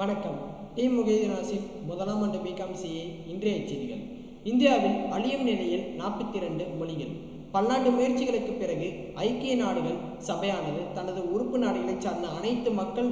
வணக்கம். டி. முகைதீன் ஆசிஃப் முதலாம் ஆண்டு பிகாம் சிஏ இன்றைய செய்திகள். இந்தியாவில் அழியும் நிலையில் நாற்பத்தி இரண்டு மொழிகள். பல்லாண்டு முயற்சிகளுக்கு பிறகு ஐக்கிய நாடுகள் சபையானது தனது உறுப்பு நாடுகளைச் சார்ந்த அனைத்து மக்கள்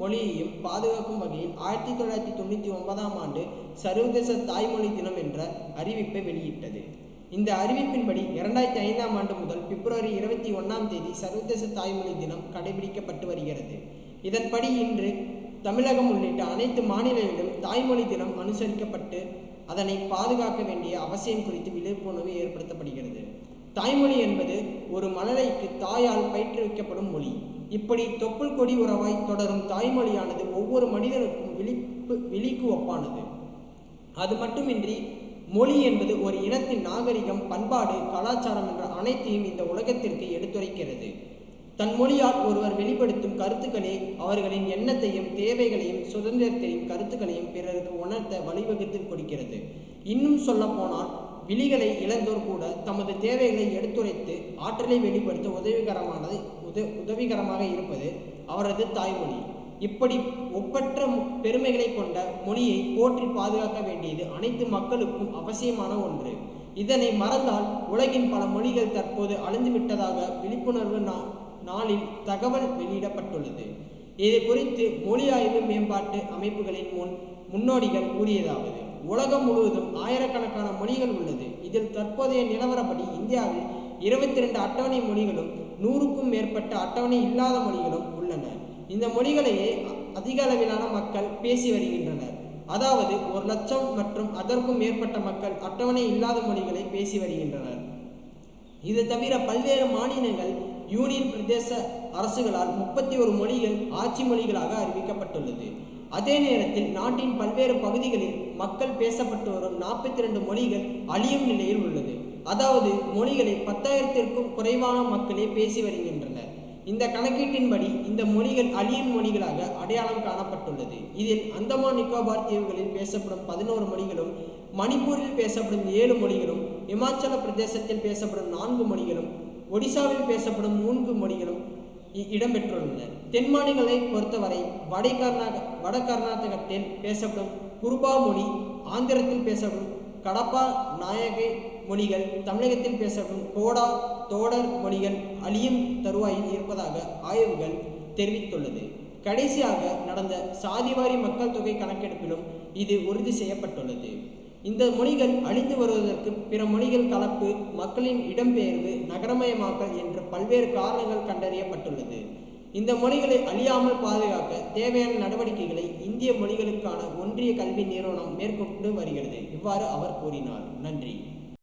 மொழியையும் பாதுகாக்கும் வகையில் ஆயிரத்தி தொள்ளாயிரத்தி தொண்ணூற்றி ஒன்பதாம் ஆண்டு சர்வதேச தாய்மொழி தினம் என்ற அறிவிப்பை வெளியிட்டது. இந்த அறிவிப்பின்படி இரண்டாயிரத்தி ஐந்தாம் ஆண்டு முதல் பிப்ரவரி இருபத்தி ஒன்றாம் தேதி சர்வதேச தாய்மொழி தினம் கடைபிடிக்கப்பட்டு வருகிறது. இதன்படி இன்று தமிழகம் உள்ளிட்ட அனைத்து மாநிலங்களிலும் தாய்மொழி தினம் அனுசரிக்கப்பட்டு அதனை பாதுகாக்க வேண்டிய அவசியம் குறித்து விழிப்புணர்வு ஏற்படுத்தப்படுகிறது. தாய்மொழி என்பது ஒரு மழலைக்கு தாயால் பயிற்றுவிக்கப்படும் மொழி. இப்படி தொப்புள் கொடி உறவாய் தொடரும் தாய்மொழியானது ஒவ்வொரு மனிதனுக்கும் விழிப்பு விழிக்கு ஒப்பானது அது மட்டுமின்றி மொழி என்பது ஒரு இனத்தின் நாகரிகம் பண்பாடு கலாச்சாரம் என்ற அனைத்தையும் இந்த உலகத்திற்கு எடுத்துரைக்கிறது. தன் மொழியால் ஒருவர் வெளிப்படுத்தும் கருத்துக்களே அவர்களின் எண்ணத்தையும் தேவைகளையும் சுதந்திரத்தையும் கருத்துக்களையும் பிறருக்கு உணர்த்த வழிவகுத்து கொடுக்கிறது. இன்னும் சொல்லப்போனால் விழிகளை இழந்தோர் கூட தமது தேவைகளை எடுத்துரைத்து ஆற்றலை வெளிப்படுத்த உதவிகரமானது உத உதவிகரமாக இருப்பது அவரது தாய்மொழி. இப்படி ஒப்பற்ற பெருமைகளை கொண்ட மொழியை போற்றி பாதுகாக்க வேண்டியது அனைத்து மக்களுக்கும் அவசியமான ஒன்று. இதனை மறந்தால் உலகின் பல மொழிகள் தற்போது அழிந்துவிட்டதாக விழிப்புணர்வு நா நாளில் தகவல் வெளியிடப்பட்டுள்ளது. இது குறித்து மொழி ஆய்வு மேம்பாட்டு அமைப்புகளின் முன் முன்னோடிகள் கூறியதாவது உலகம் முழுவதும் ஆயிரக்கணக்கான மொழிகள் உள்ளது. இதில் தற்போதைய நிலவரப்படி இந்தியாவில் இருபத்தி ரெண்டு அட்டவணை மொழிகளும் நூறுக்கும் மேற்பட்ட அட்டவணை இல்லாத மொழிகளும் உள்ளன. இந்த மொழிகளையே அதிக அளவிலான மக்கள் பேசி வருகின்றனர். அதாவது ஒரு லட்சம் மற்றும் அதற்கும் மேற்பட்ட மக்கள் அட்டவணை இல்லாத மொழிகளை பேசி வருகின்றனர். இது தவிர பல்வேறு மாநிலங்கள் யூனியன் பிரதேச அரசுகளால் முப்பத்தி ஒரு மொழிகள் ஆட்சி மொழிகளாக அறிவிக்கப்பட்டுள்ளது. அதே நேரத்தில் நாட்டின் பல்வேறு பகுதிகளில் மக்கள் பேசப்பட்டு வரும் நாற்பத்தி ரெண்டு மொழிகள் அழியும் நிலையில் உள்ளது. அதாவது மொழிகளை பத்தாயிரத்திற்கும் குறைவான மக்களே பேசி வருகின்றனர். இந்த கணக்கீட்டின்படி இந்த மொழிகள் அழியும் மொழிகளாக அடையாளம் காணப்பட்டுள்ளது. இதில் அந்தமான் நிக்கோபார் தீவுகளில் பேசப்படும் பதினோரு மொழிகளும் மணிப்பூரில் பேசப்படும் ஏழு மொழிகளும் இமாச்சல பிரதேசத்தில் பேசப்படும் நான்கு மொழிகளும் ஒடிசாவில் பேசப்படும் மூன்று மொழிகளும் இடம்பெற்றுள்ளன. தென் மாநிலங்களை பொறுத்தவரை வட கர்நாக வட கர்நாடகத்தில் பேசப்படும் குருபா மொழி ஆந்திரத்தில் பேசப்படும் கடப்பா நாயகை மொழிகள் தமிழகத்தில் பேசப்படும் கோடா தோடர் மொழிகள் அழியும் தருவாயில் இருப்பதாக ஆய்வுகள் தெரிவித்துள்ளது. கடைசியாக நடந்த சாதிவாரி மக்கள் தொகை கணக்கெடுப்பிலும் இது உறுதி செய்யப்பட்டுள்ளது. இந்த மொழிகள் அழிந்து வருவதற்கு பிற மொழிகள் கலப்பு மக்களின் இடம்பெயர்வு நகரமயமாக்கல் என்ற பல்வேறு காரணங்கள் கண்டறியப்பட்டுள்ளது. இந்த மொழிகளை அழியாமல் பாதுகாக்க தேவையான நடவடிக்கைகளை இந்திய மொழிகளுக்கான ஒன்றிய கல்வி நிறுவனம் மேற்கொண்டு வருகிறது. இவ்வாறு அவர் கூறினார். நன்றி.